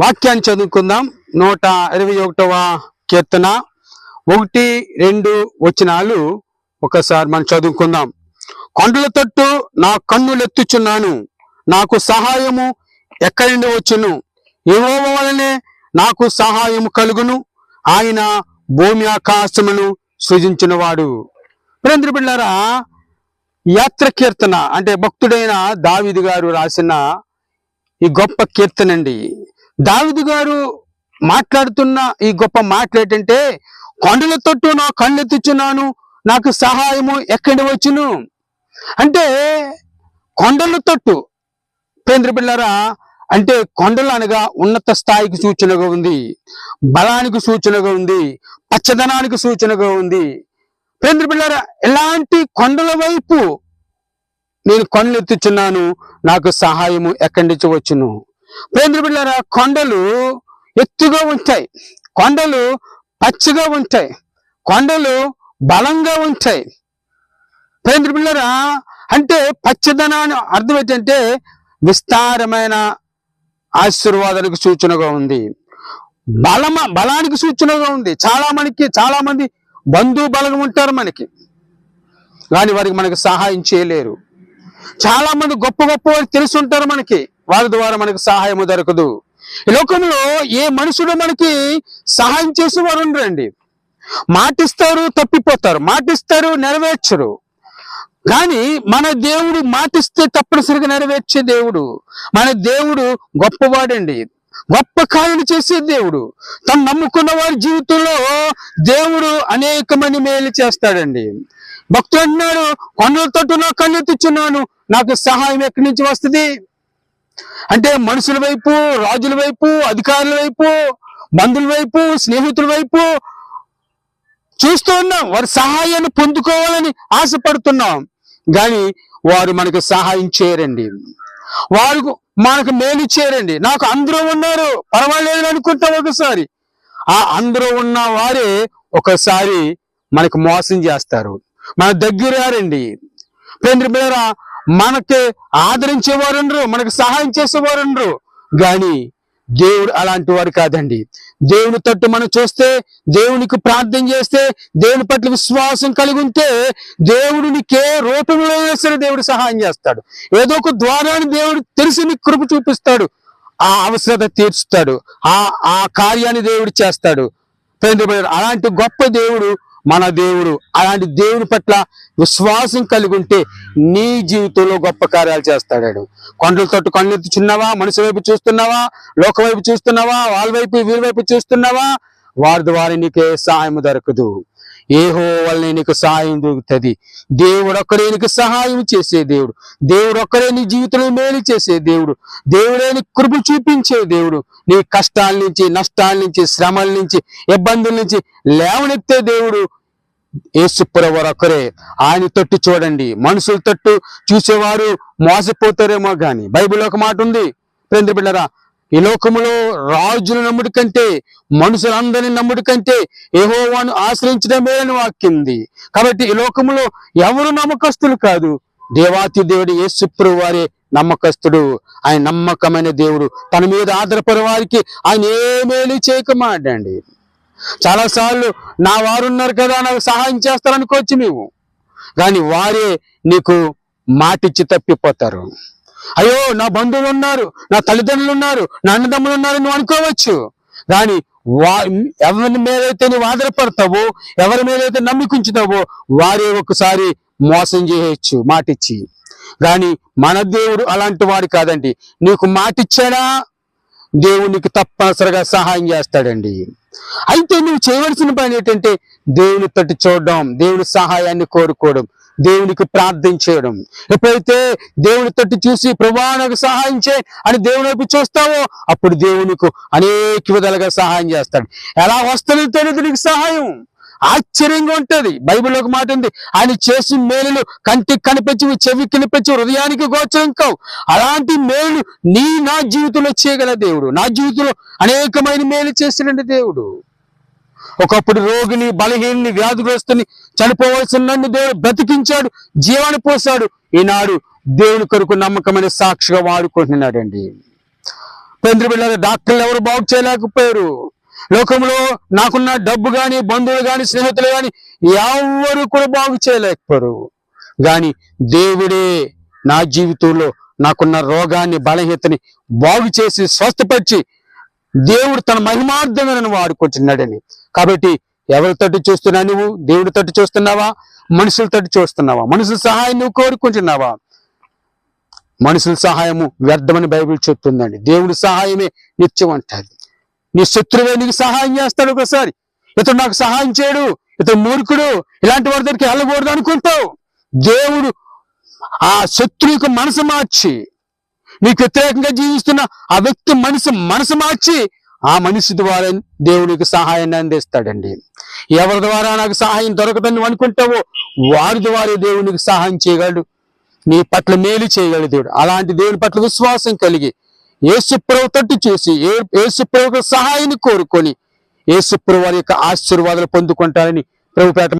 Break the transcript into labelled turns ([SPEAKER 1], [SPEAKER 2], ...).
[SPEAKER 1] వాక్యాన్ని చదువుకుందాం. నూట ఇరవై ఒకటవ కీర్తన. ఒకటి రెండు వచనాలు ఒకసారి మనం చదువుకుందాం. కొండల తట్టు నా కన్నులెత్తుచున్నాను నాకు సహాయము ఎక్కడి నుండి వచ్చును? యెహోవ వలనే నాకు సహాయము కలుగును. ఆయన భూమి ఆకాశమును సృజించినవాడు. ప్రేంద్ర బిళ్ళారా యాత్ర కీర్తన అంటే భక్తుడైన దావిది గారు రాసిన ఈ గొప్ప కీర్తనండి. దావిదు గారు మాట్లాడుతున్న ఈ గొప్ప మాటలు ఏంటంటే కొండల తొట్టు నా కళ్ళెత్తుచున్నాను నాకు సహాయము ఎక్కడి వచ్చును? అంటే కొండల తొట్టు పేంద్ర అంటే కొండలు అనగా ఉన్నత స్థాయికి సూచనగా ఉంది బలానికి సూచనగా ఉంది పచ్చదనానికి సూచనగా ఉంది. పేంద్ర ఎలాంటి కొండల వైపు నేను కొండలెత్తుచున్నాను నాకు సహాయము ఎక్కడి నుంచి వచ్చును? పేంద్ర బిళ్ళారా కొండలు ఎత్తుగా ఉంటాయి. కొండలు పచ్చగా ఉంటాయి. కొండలు బలంగా ఉంటాయి. పేంద్ర బిళ్ళారా అంటే పచ్చదనాన్ని అర్థం ఏంటంటే విస్తారమైన ఆశీర్వాదానికి సూచనగా ఉంది. బలమ బలానికి సూచనగా ఉంది. చాలా మనకి చాలా మంది బంధు బలగం ఉంటారు మనకి. కానీ వారికి మనకి సహాయం చేయలేరు. చాలా మంది గొప్ప గొప్ప వారు తెలిసి ఉంటారు మనకి. వారి ద్వారా మనకి సహాయము దొరకదు. ఈ లోకంలో ఏ మనుషుడు మనకి సహాయం చేసేవారు ఉండరండి. మాటిస్తారు తప్పిపోతారు. మాటిస్తారు నెరవేర్చరు. కానీ మన దేవుడు మాటిస్తే తప్పనిసరిగా నెరవేర్చే దేవుడు. మన దేవుడు గొప్పవాడండి. గొప్ప కార్యాలు చేసే దేవుడు. తను నమ్ముకున్న వారి జీవితంలో దేవుడు అనేకమైన మేలు చేస్తాడండి. భక్తుడు అంటున్నాడు కొండల నా కన్నెత్తుచున్నాను నాకు సహాయం ఎక్కడి నుంచి వస్తుంది? అంటే మనుషుల వైపు రాజుల వైపు అధికారుల వైపు మందుల వైపు స్నేహితుల వైపు చూస్తూ ఉన్నాం. వారి సహాయాన్ని పొందుకోవాలని ఆశపడుతున్నాం. కానీ వారు మనకు సహాయం చేయరండి. వారు మనకు మేలు చేయరండి. నాకు అందరూ ఉన్నారు. పర్వాలేదు అనుకుంటాం ఒకసారి. ఆ అందరూ ఉన్న వారే ఒకసారి మనకు మోసం చేస్తారు. మన దగ్గర రండి. పేంద్ర మనకి ఆదరించేవారుండ్రు మనకు సహాయం చేసేవారు గాని కానీ దేవుడు అలాంటి వాడు కాదండి. దేవుని తట్టు మనం చూస్తే దేవునికి ప్రార్థన చేస్తే దేవుని పట్ల విశ్వాసం కలిగి ఉంటే దేవుడు నీకే రూపంలో వేసిన దేవుడు సహాయం చేస్తాడు. ఏదో ఒక ద్వారాన్ని దేవుడు తెలిసి నీకు కృప చూపిస్తాడు. ఆ అవసరత తీర్చుతాడు. ఆ ఆ కార్యాన్ని దేవుడు చేస్తాడు. అలాంటి గొప్ప దేవుడు మన దేవుడు. అలాంటి దేవుని పట్ల విశ్వాసం కలిగి ఉంటే నీ జీవితంలో గొప్ప కార్యాలు చేస్తాడాడు. కొండల తోటి మనిషి వైపు చూస్తున్నావా? లోక వైపు చూస్తున్నావా? వాళ్ళ వైపు వీరి వైపు చూస్తున్నావా? వారి ద్వారా నీకే సహాయం దొరకదు. ఏహో వల్లనే నీకు సహాయం దొరుకుతుంది. దేవుడు ఒక్కడే నీకు సహాయం చేసే దేవుడు. దేవుడు ఒక్కడే నీ జీవితంలో మేలు చేసే దేవుడు. దేవుడే నీ కృప చూపించే దేవుడు. నీ కష్టాల నుంచి నష్టాల నుంచి శ్రమల నుంచి ఇబ్బందుల నుంచి లేవనెత్తే దేవుడు. యేసుప్రవరు ఆయన తట్టు చూడండి. మనుషుల తట్టు చూసేవారు మోసపోతారేమో గాని. బైబిల్ ఒక మాట ఉంది. ప్రేంద్ర బిడ్డరా ఈ లోకములో రాజుల నమ్ముడి కంటే మనుషులందరిని నమ్ముడి కంటే ఏహోవాను ఆశ్రయించడమే అని వాక్కింది కాబట్టి ఈ లోకములో ఎవరు నమ్మకస్తులు కాదు. దేవాతి దేవుడు ఏసుప్రు వారే నమ్మకస్తుడు. ఆయన నమ్మకమైన దేవుడు. తన మీద ఆధారపడే వారికి ఆయన ఏమేలు చేయకమాడండి. చాలా సార్లు నా వారు ఉన్నారు కదా నాకు సహాయం చేస్తారనుకోవచ్చు మేము కానీ వారే నీకు మాటిచ్చి తప్పిపోతారు. అయ్యో నా బంధువులు ఉన్నారు నా తల్లిదండ్రులు ఉన్నారు నా అన్నదమ్ములు ఉన్నారు నువ్వు అనుకోవచ్చు. కానీ వా ఎవరి మీదైతే నువ్వు ఆధారపడతావో ఎవరి మీదైతే నమ్మికుంచుతావో వారే ఒకసారి మోసం చేయొచ్చు మాటిచ్చి. కానీ మన దేవుడు అలాంటి వాడు కాదండి. నీకు మాటిచ్చాడా? దేవుడు నీకు తప్పనిసరిగా సహాయం చేస్తాడండి. అయితే నువ్వు చేయవలసిన పని ఏంటంటే దేవుని తట్టు చూడడం దేవుని సహాయాన్ని కోరుకోవడం దేవునికి ప్రార్థన చేయడం. ఎప్పుడైతే దేవుని తట్టు చూసి ప్రభా నాకు సహాయం చేయి అని దేవుని వైపు చూస్తావో అప్పుడు దేవునికి అనేక విధాలుగా సహాయం చేస్తాడు. ఎలా వస్తుంది తెలియదు నీకు సహాయం. ఆశ్చర్యంగా ఉంటుంది. బైబిల్ ఒక మాట ఉంది. ఆయన చేసి మేలులు కంటికి కనిపించి చెవి కనిపించి హృదయానికి గోచరం కావు. అలాంటి మేలు నీ నా జీవితంలో చేయగల దేవుడు. నా జీవితంలో అనేకమైన మేలు చేసినండి దేవుడు. ఒకప్పుడు రోగిని బలహీనని వ్యాధిగ్రస్తుని చనిపోవలసిన నన్ను దేవుడు బ్రతికించాడు జీవాన్ని పోసాడు ఈనాడు దేవుని కొరకు నమ్మకమైన సాక్షిగా వాడుకుంటున్నాడండి. తండ్రి బిళ్ళ డాక్టర్లు ఎవరు బాగు చేయలేకపోయారు? లోకంలో నాకున్న డబ్బు గాని బంధువులు గాని స్నేహితులు గాని ఎవరు కూడా బాగు చేయలేకపోరు. గాని దేవుడే నా జీవితంలో నాకున్న రోగాన్ని బలహీతని బాగు చేసి స్వస్థపరిచి దేవుడు తన మహిమార్థంగా వాడుకుంటున్నాడని. కాబట్టి ఎవరి తట్టు చూస్తున్నా నువ్వు? దేవుడి తట్టు చూస్తున్నావా? మనుషుల తట్టు చూస్తున్నావా? మనుషుల సహాయం నువ్వు కోరుకుంటున్నావా? మనుషుల సహాయము వ్యర్థమని బైబిల్ చెప్తుందండి. దేవుడి సహాయమే నిత్యం అంటారు. నీ శత్రువే నీకు సహాయం చేస్తాడు ఒకసారి. ఇతడు నాకు సహాయం చేయడు. ఇతడు మూర్ఖుడు. ఇలాంటి వారి దగ్గరికి వెళ్ళకూడదు అనుకుంటావు. దేవుడు ఆ శత్రువుకు మనసు మార్చి నీకు వ్యతిరేకంగా జీవిస్తున్న ఆ వ్యక్తి మనసు మనసు మార్చి ఆ మనిషి ద్వారా దేవునికి సహాయాన్ని అందిస్తాడండి. ఎవరి ద్వారా నాకు సహాయం దొరకదని అనుకుంటావో వారి ద్వారా దేవునికి సహాయం చేయగలడు. నీ పట్ల మేలు చేయగలడు దేవుడు. అలాంటి దేవుని పట్ల విశ్వాసం కలిగి యేసుప్రభు తట్టు చూసి ఏ యేసుప్రభు సహాయాన్ని కోరుకొని యేసుప్రభు వారి యొక్క ఆశీర్వాదాలు పొందుకుంటారని ప్రభుపేట